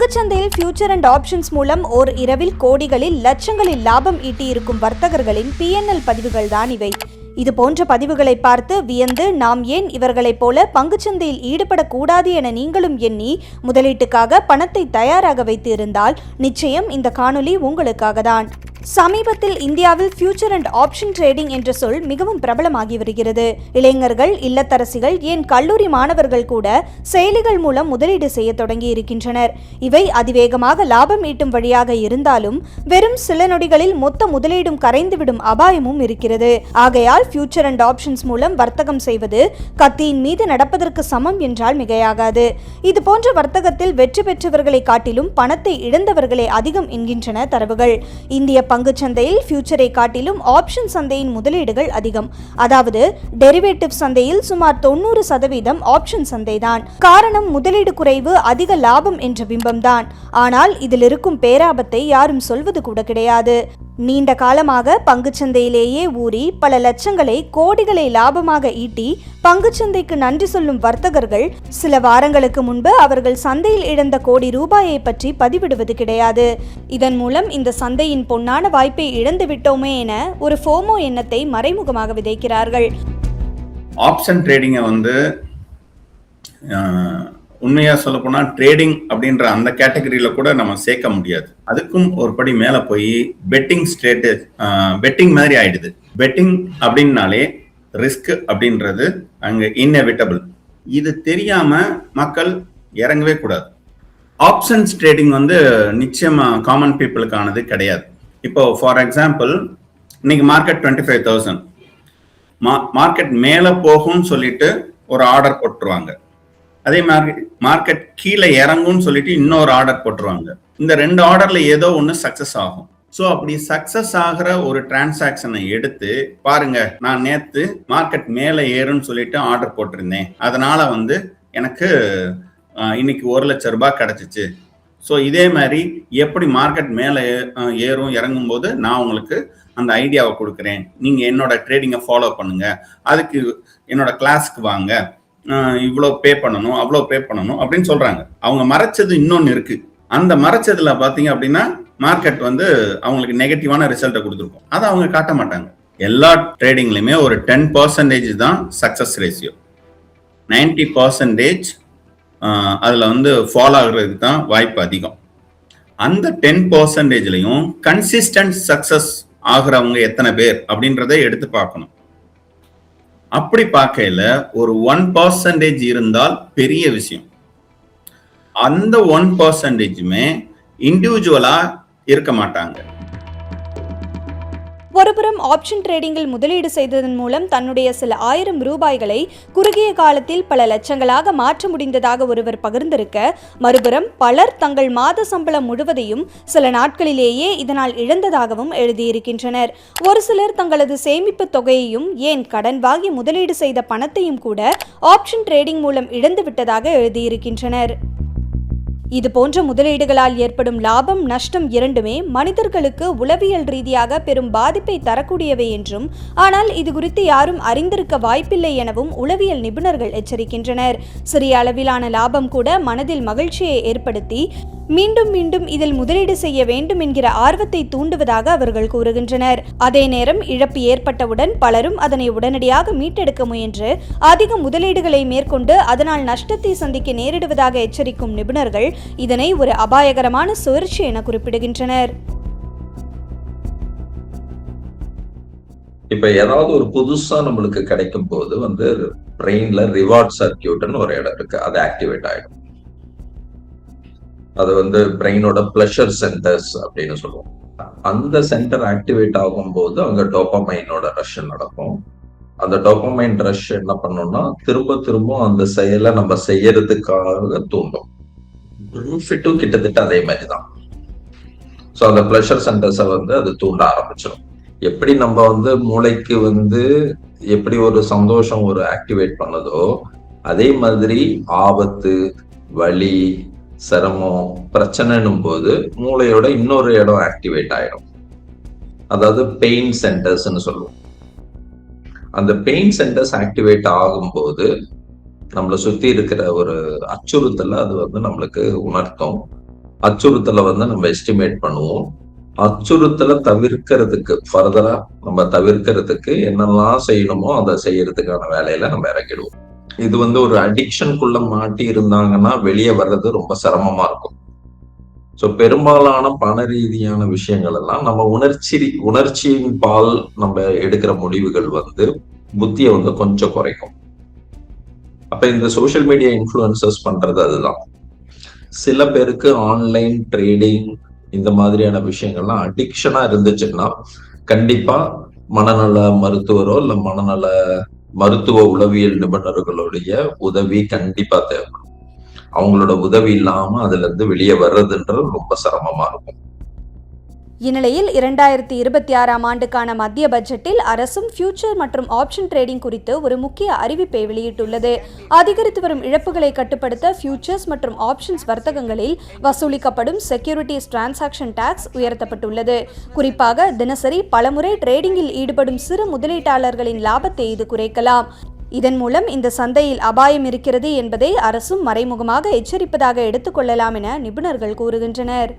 பங்குச்சந்தையில் future and options மூலம் ஓர் இரவில் கோடிகளில் லட்சங்களில் லாபம் ஈட்டியிருக்கும் வர்த்தகர்களின் பிஎன்எல் பதிவுகள் தான் இவை. இது போன்ற பதிவுகளை பார்த்து வியந்து நாம் ஏன் இவர்களைப் போல பங்குச்சந்தையில் ஈடுபடக்கூடாது என நீங்களும் எண்ணி முதலீட்டுக்காக பணத்தை தயாராக வைத்து இருந்தால் நிச்சயம் இந்த காணொலி உங்களுக்காக தான் சமீபத்தில் இந்தியாவில் ஃபியூச்சர் அண்ட் ஆப்ஷன் ட்ரேடிங் என்ற சொல் மிகவும் பிரபலமாகி வருகிறது. இளைஞர்கள் இல்லத்தரசிகள் ஏன் கல்லூரி மாணவர்கள் கூட செயலிகள் மூலம் முதலீடு செய்ய தொடங்கி இருக்கின்றனர். இவை அதிவேகமாக லாபம் ஈட்டும் வழியாக இருந்தாலும் வெறும் சில நொடிகளில் மொத்த முதலீடும் கரைந்துவிடும் அபாயமும் இருக்கிறது. ஆகையால் ஃபியூச்சர் அண்ட் ஆப்ஷன்ஸ் மூலம் வர்த்தகம் செய்வது கத்தியின் மீது நடப்பதற்கு சமம் என்றால் மிகையாகாது. இது போன்ற வர்த்தகத்தில் வெற்றி பெற்றவர்களை காட்டிலும் பணத்தை இழந்தவர்களே அதிகம் என்கின்றன தரவுகள். இந்திய பங்கு சந்தையில் ஃபியூச்சரை காட்டிலும் ஆப்ஷன் சந்தையின் முதலீடுகள் அதிகம். அதாவது டெரிவேட்டிவ் சந்தையில் சுமார் தொண்ணூறு சதவீதம் ஆப்ஷன் சந்தைதான். காரணம் முதலீடு குறைவு அதிக லாபம் என்ற பிம்பம்தான். ஆனால் இதில் இருக்கும் பேராபத்தை யாரும் சொல்வது கூட கிடையாது. நீண்ட காலமாக பங்குச்சந்தையிலேயே ஊறி பல லட்சங்களை கோடிகளை லாபமாக ஈட்டி பங்குச்சந்தைக்கு நன்றி சொல்லும் வர்த்தகர்கள் சில வாரங்களுக்கு முன்பு அவர்கள் சந்தையில் இழந்த கோடி ரூபாயை பற்றி பதிவிடுவது கிடையாது. இதன் மூலம் இந்த சந்தையின் பொன்னான வாய்ப்பை இழந்து விட்டோமே என ஒரு ஃபோமோ எண்ணத்தை மறைமுகமாக விதைக்கிறார்கள். ஆப்ஷன் ட்ரேடிங்கை வந்து உண்மையாக உண்மையா சொல்ல போனா ட்ரேடிங் அப்படின்ற அந்த கேட்டகரியில கூட நம்ம சேர்க்க முடியாது. அதுக்கும் ஒரு படி மேல போய் பெட்டிங் ஸ்டேட்டு பெட்டிங் மாதிரி ஆயிடுது. பெட்டிங் அப்படின்னாலே ரிஸ்க் அப்படின்றது அங்க இன்னெவிட்டபிள் இது தெரியாம மக்கள் இறங்கவே கூடாது. ஆப்ஷன்ஸ் ட்ரேடிங் வந்து நிச்சயமா காமன் பீப்புளுக்கானது கிடையாது. இப்போ ஃபார் எக்ஸாம்பிள் இன்னைக்கு market twenty five thousand market மேலே போகும்னு சொல்லிட்டு ஒரு ஆர்டர் போட்டுருவாங்க. அதே மாதிரி மார்க்கெட் கீழே இறங்கும்னு சொல்லிட்டு இன்னொரு ஆர்டர் போட்டுருவாங்க. இந்த ரெண்டு ஆர்டர்ல ஏதோ ஒன்று சக்சஸ் ஆகும். ஸோ அப்படி சக்சஸ் ஆகிற ஒரு டிரான்சாக்ஷனை எடுத்து பாருங்க நான் நேத்து மார்க்கெட் மேலே ஏறும்னு சொல்லிட்டு ஆர்டர் போட்டிருந்தேன். அதனால வந்து எனக்கு இன்னைக்கு ஒரு லட்சம் ரூபாய் கிடைச்சிச்சு. ஸோ இதே மாதிரி எப்படி மார்க்கெட் மேலே ஏறும் இறங்கும் போது நான் உங்களுக்கு அந்த ஐடியாவை கொடுக்குறேன். நீங்கள் என்னோட ட்ரேடிங்கை ஃபாலோ பண்ணுங்க. அதுக்கு என்னோட கிளாஸ்க்கு வாங்க. இவ்வளோ பே பண்ணணும் அவ்வளோ பே பண்ணணும் அப்படின்னு சொல்றாங்க. அவங்க மறைச்சது இன்னொன்று இருக்கு. அந்த மறைச்சதுல பார்த்தீங்க அப்படின்னா மார்க்கெட் வந்து அவங்களுக்கு நெகட்டிவான ரிசல்ட்டை கொடுத்துருக்கும். அதை அவங்க காட்ட மாட்டாங்க. எல்லா ட்ரேடிங்லையுமே ஒரு டென் பர்சன்டேஜ் தான் சக்ஸஸ் ரேஷியோ நைன்டி பர்சன்டேஜ் அதில் வந்து ஃபாலோ ஆகுறதுக்கு தான் வாய்ப்பு அதிகம். அந்த டென் பர்சன்டேஜ்லையும் கன்சிஸ்டன்ட் சக்ஸஸ் ஆகுறவங்க எத்தனை பேர் அப்படின்றத எடுத்து பார்க்கணும். அப்படி பார்க்கையில ஒரு ஒன் பர்சன்டேஜ் இருந்தால் பெரிய விஷயம். அந்த ஒன் பர்சன்டேஜுமே இண்டிவிஜுவலா இருக்க மாட்டாங்க. ஒருபுறம் ஆப்ஷன் ட்ரேடிங்கில் முதலீடு செய்ததன் மூலம் தன்னுடைய சில ஆயிரம் ரூபாய்களை குறுகிய காலத்தில் பல லட்சங்களாக மாற்ற முடிந்ததாக ஒருவர் பகிர்ந்திருக்க மறுபுறம் பலர் தங்கள் மாத சம்பளம் முழுவதையும் சில நாட்களிலேயே இதனால் இழந்ததாகவும் எழுதியிருக்கின்றனர். ஒரு சிலர் தங்களது சேமிப்பு தொகையையும் ஏன் கடன் வாங்கி முதலீடு செய்த பணத்தையும் கூட ஆப்ஷன் ட்ரேடிங் மூலம் இழந்து விட்டதாக எழுதியிருக்கின்றனர். இது போன்ற முதலீடுகளால் ஏற்படும் லாபம் நஷ்டம் இரண்டுமே மனிதர்களுக்கு உளவியல் ரீதியாக பெரும் பாதிப்பை தரக்கூடியவை என்றும் ஆனால் இது குறித்து யாரும் அறிந்திருக்க வாய்ப்பில்லை எனவும் உளவியல் நிபுணர்கள் எச்சரிக்கின்றனர். சிறிய அளவிலான லாபம் கூட மனதில் மகிழ்ச்சியை ஏற்படுத்தி மீண்டும் மீண்டும் இதில் முதலீடு செய்ய வேண்டும் என்கிற ஆர்வத்தை தூண்டுவதாக அவர்கள் கூறுகின்றனர். அதே நேரம் இழப்பு ஏற்பட்டவுடன் பலரும் அதனை உடனடியாக மீட்டெடுக்க முயன்று அதிக முதலீடுகளை மேற்கொண்டு அதனால் நஷ்டத்தை சந்திக்க நேரிடுவதாக எச்சரிக்கும் நிபுணர்கள் இதனை ஒரு அபாயகரமான சுழற்சி என குறிப்பிடுகின்றனர். இப்ப ஏதாவது ஒரு புதுசா நம்மளுக்கு கிடைக்கும் போது வந்து பிரெயின்ல ரிவார்ட் சர்க்கியூட்னு ஒரு இடம் இருக்கு. அது ஆக்டிவேட் ஆயிடும். அது வந்து பிரெயினோட பிளஷர் சென்டர்ஸ் அப்படின்னு சொல்லுவோம். அந்த சென்டர் ஆக்டிவேட் ஆகும்போது அங்க டோப்பமைனோட ரஷ் நடக்கும். அந்த டோப்பமைன் ரஷ் என்ன பண்ணோம்னா திரும்ப திரும்ப அந்த செயலை நம்ம செய்யறதுக்காக தூண்டும். ஃபிட்டும் கிட்டத்தட்ட அதே மாதிரி தான் ஸோ அந்த ப்ளஷர் சென்டர்ஸை வந்து அது தூண்ட ஆரம்பிச்சிடும் எப்படி நம்ம வந்து மூளைக்கு வந்து எப்படி ஒரு சந்தோஷம் ஒரு ஆக்டிவேட் பண்ணுதோ அதே மாதிரி ஆபத்து வலி சிரமம் பிரச்சனைன்னும் போது மூளையோட இன்னொரு இடம் ஆக்டிவேட் ஆயிடும். அதாவது பெயின் சென்டர்ஸ்னு சொல்லுவோம். அந்த பெயின் சென்டர்ஸ் ஆக்டிவேட் ஆகும்போது நம்மளை சுத்தி இருக்கிற ஒரு அச்சுறுத்தலை அது வந்து நம்மளுக்கு உணர்த்தும். அச்சுறுத்தலை வந்து நம்ம எஸ்டிமேட் பண்ணுவோம். அச்சுறுத்தலை தவிர்க்கிறதுக்கு ஃபர்தரா நம்ம தவிர்க்கிறதுக்கு என்னெல்லாம் செய்யணுமோ அதை செய்யறதுக்கான வேலையில நம்ம இறங்கிடுவோம் இது வந்து ஒரு அடிக்ஷனுக்குள்ள மாட்டி இருந்தாங்கன்னா வெளியே வர்றது ரொம்ப சிரமமா இருக்கும். ஸோ பெரும்பாலான பண ரீதியான விஷயங்கள் எல்லாம் நம்ம உணர்ச்சி உணர்ச்சியின் பால் நம்ம எடுக்கிற முடிவுகள் வந்து புத்தியை வந்து கொஞ்சம் குறைக்கும். அப்ப இந்த சோசியல் மீடியா இன்ஃப்ளூயன்சஸ் பண்றது அதுதான். சில பேருக்கு ஆன்லைன் ட்ரேடிங் இந்த மாதிரியான விஷயங்கள்லாம் அடிக்ஷனா இருந்துச்சுன்னா கண்டிப்பா மனநல மருத்துவரோ இல்ல மனநல மருத்துவ உளவியல் நிபுணர்களுடைய உதவி கண்டிப்பா தேவைப்படும். அவங்களோட உதவி இல்லாம அதுல இருந்து வெளியே வர்றதுன்றது ரொம்ப சிரமமா இருக்கும். இந்நிலையில் இரண்டாயிரத்தி இருபத்தி ஆறாம் ஆண்டுக்கான மத்திய பட்ஜெட்டில் அரசும் ஃபியூச்சர் மற்றும் ஆப்ஷன் ட்ரேடிங் குறித்து ஒரு முக்கிய அறிவிப்பை வெளியிட்டுள்ளது. அதிகரித்து வரும் இழப்புகளை கட்டுப்படுத்த ஃபியூச்சர்ஸ் மற்றும் ஆப்ஷன்ஸ் வர்த்தகங்களில் வசூலிக்கப்படும் செக்யூரிட்டிஸ் டிரான்சாக்ஷன் டாக்ஸ் உயர்த்தப்பட்டுள்ளது. குறிப்பாக தினசரி பலமுறை ட்ரேடிங்கில் ஈடுபடும் சிறு முதலீட்டாளர்களின் லாபத்தை இது குறைக்கலாம். இதன் மூலம் இந்த சந்தையில் அபாயம் இருக்கிறது என்பதை அரசும் மறைமுகமாக எச்சரிப்பதாக எடுத்துக்கொள்ளலாம் என நிபுணர்கள் கூறுகின்றனர்.